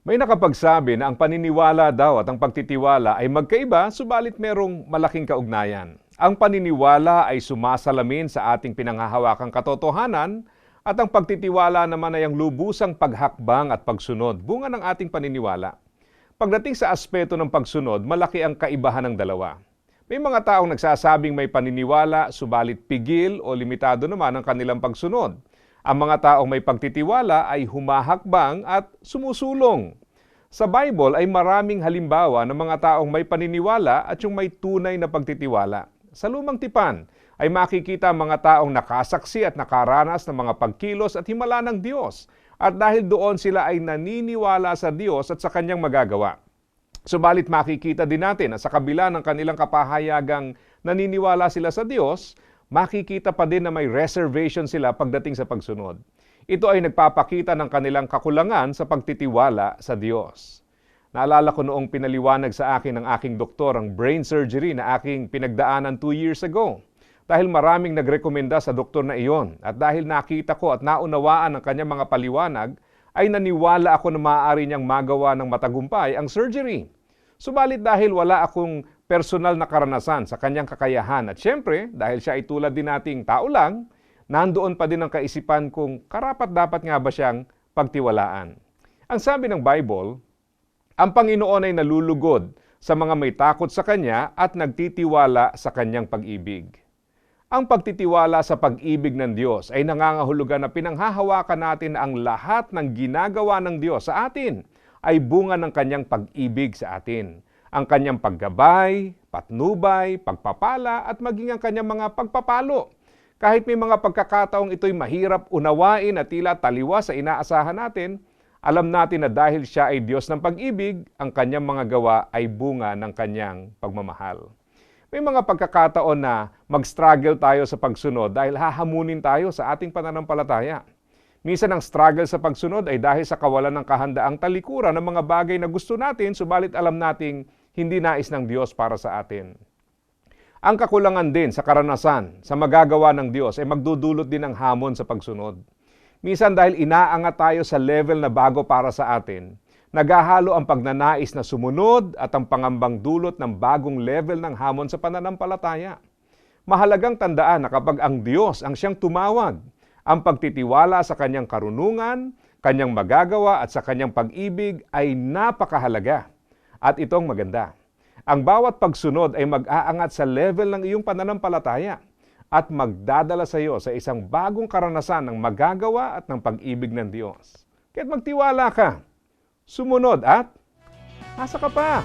May nakapagsabi na ang paniniwala daw at ang pagtitiwala ay magkaiba subalit merong malaking kaugnayan. Ang paniniwala ay sumasalamin sa ating pinanghahawakang katotohanan at ang pagtitiwala naman ay ang lubusang paghakbang at pagsunod, bunga ng ating paniniwala. Pagdating sa aspeto ng pagsunod, malaki ang kaibahan ng dalawa. May mga taong nagsasabing may paniniwala, subalit pigil o limitado naman ang kanilang pagsunod. Ang mga taong may pagtitiwala ay humahakbang at sumusulong. Sa Bible ay maraming halimbawa ng mga taong may paniniwala at yung may tunay na pagtitiwala. Sa lumang tipan ay makikita ang mga taong nakasaksi at nakaranas ng mga pagkilos at himala ng Diyos. At dahil doon sila ay naniniwala sa Diyos at sa kanyang magagawa. Subalit makikita din natin na sa kabila ng kanilang kapahayagang naniniwala sila sa Diyos, makikita pa din na may reservation sila pagdating sa pagsunod. Ito ay nagpapakita ng kanilang kakulangan sa pagtitiwala sa Diyos. Naalala ko noong pinaliwanag sa akin ng aking doktor ang brain surgery na aking pinagdaanan two years ago. Dahil maraming nagrekomenda sa doktor na iyon at dahil nakita ko at naunawaan ang kanyang mga paliwanag, ay naniwala ako na maaari niyang magawa ng matagumpay ang surgery. Subalit dahil wala akong personal na karanasan sa kanyang kakayahan at syempre dahil siya ay tulad din nating tao lang, nandoon pa din ang kaisipan kung karapat dapat nga ba siyang pagtiwalaan. Ang sabi ng Bible, ang Panginoon ay nalulugod sa mga may takot sa Kanya at nagtitiwala sa Kanyang pag-ibig. Ang pagtitiwala sa pag-ibig ng Diyos ay nangangahulugan na pinanghahawakan natin ang lahat ng ginagawa ng Diyos sa atin ay bunga ng kanyang pag-ibig sa atin. Ang kanyang paggabay, patnubay, pagpapala at maging ang kanyang mga pagpapalo. Kahit may mga pagkakataong ito'y mahirap unawain at tila taliwa sa inaasahan natin, alam natin na dahil siya ay Diyos ng pag-ibig, ang kanyang mga gawa ay bunga ng kanyang pagmamahal. May mga pagkakataon na mag-struggle tayo sa pagsunod dahil hahamunin tayo sa ating pananampalataya. Minsan ang struggle sa pagsunod ay dahil sa kawalan ng kahandaang talikuran ng mga bagay na gusto natin, subalit alam nating hindi nais ng Diyos para sa atin. Ang kakulangan din sa karanasan sa magagawa ng Diyos ay magdudulot din ng hamon sa pagsunod. Minsan dahil inaangat tayo sa level na bago para sa atin, Nagahalo ang pagnanais na sumunod at ang pangambang dulot ng bagong level ng hamon sa pananampalataya. Mahalagang tandaan na kapag ang Diyos ang siyang tumawag, ang pagtitiwala sa kanyang karunungan, kanyang magagawa at sa kanyang pag-ibig ay napakahalaga. At itong maganda. Ang bawat pagsunod ay mag-aangat sa level ng iyong pananampalataya at magdadala sa iyo sa isang bagong karanasan ng magagawa at ng pag-ibig ng Diyos. Kaya't magtiwala ka sumunod at asa ka pa.